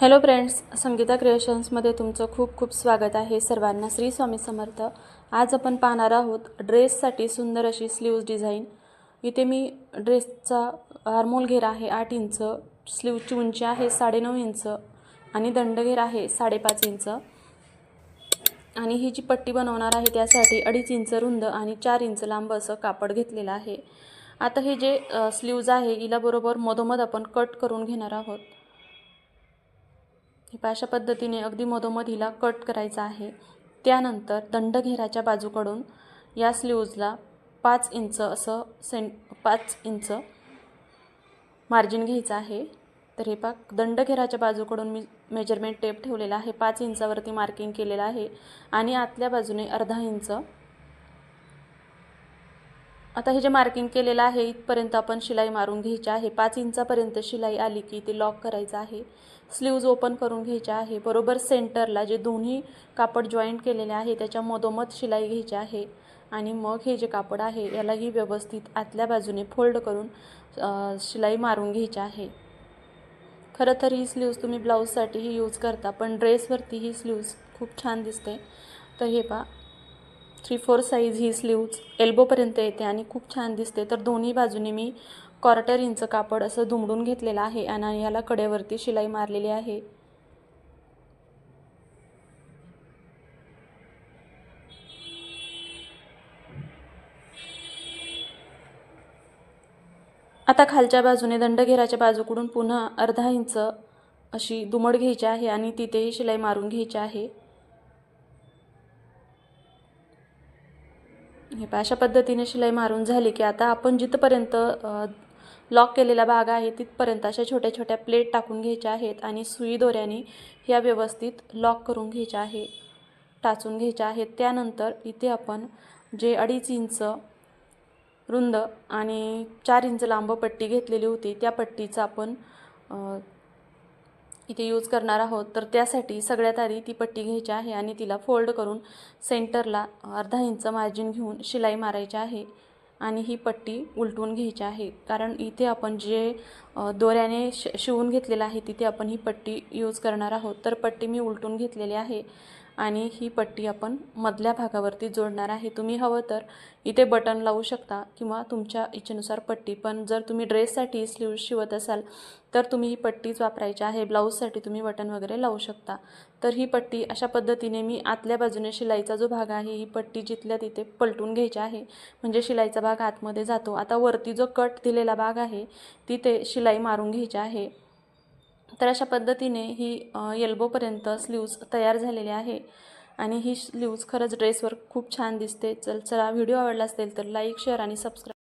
Hello friends Sangeeta क्रिएशन्समध्ये तुमचं खूप खूप स्वागत आहे सर्वांना. श्री स्वामी समर्थ. आज आपण पाहणार आहोत ड्रेससाठी सुंदर अशी स्लीव्ज डिझाईन इथे मी ड्रेसचा हार्मोल घेर आहे आठ इंच. स्लीवची उंची आहे साडेनऊ इंच आणि दंडघेर आहे साडेपाच इंच. आणि ही जी पट्टी बनवणार आहे त्यासाठी अडीच इंच रुंद आणि चार इंच लांब असं कापड घेतलेलं आहे. आता हे जे स्लीव्ज आहे हिला बरोबर मधोमध आपण कट करून घेणार आहोत. हे अशा पद्धतीने अगदी मधोमध हिला कट करायचा आहे. त्यानंतर दंडघेराच्या बाजूकडून या स्लीव्जला पाच इंच असं सें पाच इंच मार्जिन घ्यायचं आहे. तर हे पा दंडघेराच्या बाजूकडून मी मेजरमेंट टेप ठेवलेला आहे. पाच इंचावरती मार्किंग केलेलं आहे. आणि आतल्या बाजूने अर्धा इंच आता हे जे मार्किंग केलेलं आहे इथपर्यंत आपण शिलाई मारून घ्यायची आहे. पाच इंचापर्यंत शिलाई आली की ते लॉक करायचं आहे. स्लीव्ज ओपन करून घ्यायचे आहे. बरोबर सेंटरला जे दोन्ही कापड जॉईंट केलेले आहे त्याच्या मधोमध शिलाई घ्यायची आहे. आणि मग हे जे कापड आहे यालाही व्यवस्थित आतल्या बाजूने फोल्ड करून शिलाई मारून घ्यायची आहे. खरं तर ही स्लीव्ज तुम्ही ब्लाऊजसाठीही यूज करता पण ड्रेसवरती ही स्लीव्ज खूप छान दिसते. तर हे पा थ्री फोर साईज ही स्लीव्ज एल्बोपर्यंत येते आणि खूप छान दिसते. तर दोन्ही बाजूने मी क्वार्टर इंच कापड असं दुमडून घेतलेलं आहे आणि याला कडेवरती शिलाई मारलेली आहे. आता खालच्या बाजूने दंडघेराच्या बाजूकडून पुन्हा अर्धा इंच अशी दुमड घ्यायची आहे आणि तिथेही शिलाई मारून घ्यायची आहे. हे पा अशा पद्धतीने शिलाई मारून झाली की आता आपण जिथपर्यंत लॉक केलेला भाग आहे तिथपर्यंत अशा छोट्या छोट्या प्लेट टाकून घ्यायच्या आहेत आणि सुई दोऱ्याने ह्या व्यवस्थित लॉक करून घ्यायच्या आहे टाचून घ्यायच्या आहेत. त्यानंतर इथे आपण जे अडीच इंच रुंद आणि चार इंच लांब पट्टी घेतलेली होती त्या पट्टीचा आपण इथे यूज करणार आहोत तर त्यासाठी सगळ्यात आधी ती पट्टी घ्यायची आहे आणि तिला फोल्ड करून सेंटरला अर्धा इंच मार्जिन घेऊन शिलाई मारायची आहे आणि ही पट्टी उलटून घ्यायची आहे. कारण इथे आपण जे दोऱ्याने श शिवून घेतलेलं आहे तिथे आपण ही पट्टी यूज करणार आहोत. तर पट्टी मी उलटून घेतलेली आहे. आणि ही पट्टी आपण मधल्या भागावरती जोडणार आहे. तुम्ही हवं तर इथे बटन लावू शकता किंवा तुमच्या इच्छेनुसार पट्टी. पण जर तुम्ही ड्रेससाठी स्लीव शिवत असाल तर तुम्ही ही पट्टीच वापरायची आहे. ब्लाऊजसाठी तुम्ही बटन वगैरे लावू शकता. तर ही पट्टी अशा पद्धतीने मी आतल्या बाजूने शिलाईचा जो भाग आहे ही पट्टी जिथल्या तिथे पलटून घ्यायची आहे. म्हणजे शिलाईचा भाग आतमध्ये जातो. आता वरती जो कट दिलेला भाग आहे तिथे शिलाई मारून घ्यायची आहे. तर अशा पद्धतीने ही येल्बोपर्यंत स्लीव्ज तयार झालेली आहे. आणि ही स्लीव्ज खरंच ड्रेसवर खूप छान दिसते. चल चला व्हिडिओ आवडला असेल तर लाईक शेअर आणि सबस्क्राईब